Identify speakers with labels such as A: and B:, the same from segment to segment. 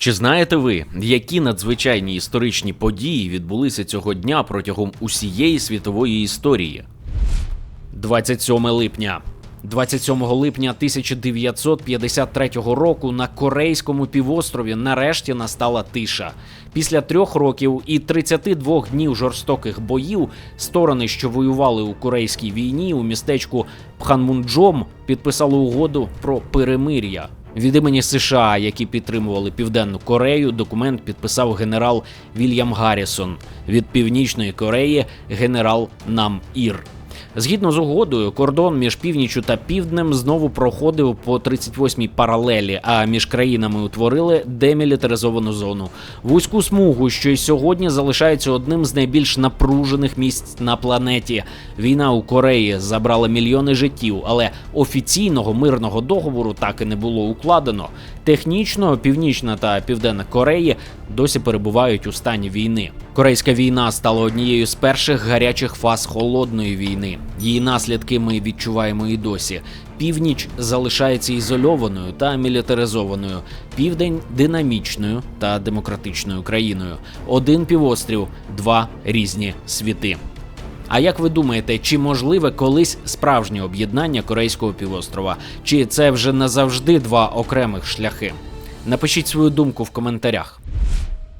A: Чи знаєте ви, які надзвичайні історичні події відбулися цього дня протягом усієї світової історії? 27 липня. 27 липня 1953 року на Корейському півострові нарешті настала тиша. Після трьох років і 32 днів жорстоких боїв сторони, що воювали у Корейській війні у містечку Пханмунджом, підписали угоду про перемир'я. Від імені США, які підтримували Південну Корею, документ підписав генерал Вільям Гаррісон. Від Північної Кореї генерал Нам Ір. Згідно з угодою, кордон між північю та півднем знову проходив по 38-й паралелі, а між країнами утворили демілітаризовану зону. Вузьку смугу, що й сьогодні залишається одним з найбільш напружених місць на планеті. Війна у Кореї забрала мільйони життів, але офіційного мирного договору так і не було укладено. Технічно Північна та Південна Кореї досі перебувають у стані війни. Корейська війна стала однією з перших гарячих фаз холодної війни. Її наслідки ми відчуваємо і досі. Північ залишається ізольованою та мілітаризованою, південь динамічною та демократичною країною. Один півострів, два різні світи. А як ви думаєте, чи можливе колись справжнє об'єднання Корейського півострова? Чи це вже назавжди два окремих шляхи? Напишіть свою думку в коментарях.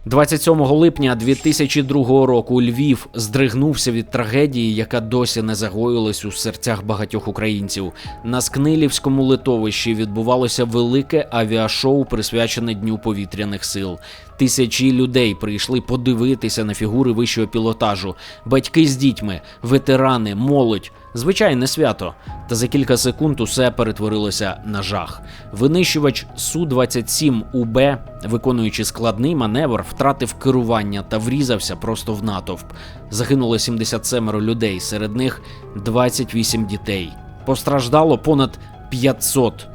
A: 27 липня 2002 року Львів здригнувся від трагедії, яка досі не загоїлась у серцях багатьох українців. На Скнилівському литовищі відбувалося велике авіашоу, присвячене Дню повітряних сил. Тисячі людей прийшли подивитися на фігури вищого пілотажу, батьки з дітьми, ветерани, молодь. Звичайне свято. Та за кілька секунд усе перетворилося на жах. Винищувач Су-27 УБ, виконуючи складний маневр, втратив керування та врізався просто в натовп. Загинуло 77 людей, серед них 28 дітей. Постраждало понад 500.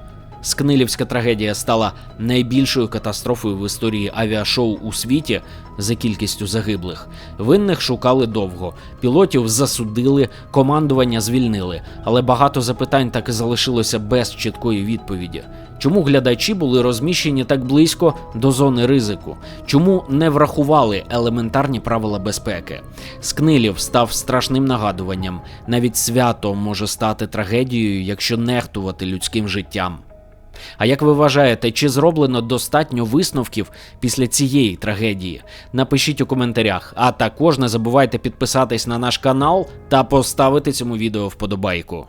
A: Скнилівська трагедія стала найбільшою катастрофою в історії авіашоу у світі за кількістю загиблих. Винних шукали довго, пілотів засудили, командування звільнили, але багато запитань так і залишилося без чіткої відповіді. Чому глядачі були розміщені так близько до зони ризику? Чому не врахували елементарні правила безпеки? Скнилів став страшним нагадуванням. Навіть свято може стати трагедією, якщо нехтувати людським життям. А як ви вважаєте, чи зроблено достатньо висновків після цієї трагедії? Напишіть у коментарях, а також не забувайте підписатись на наш канал та поставити цьому відео вподобайку.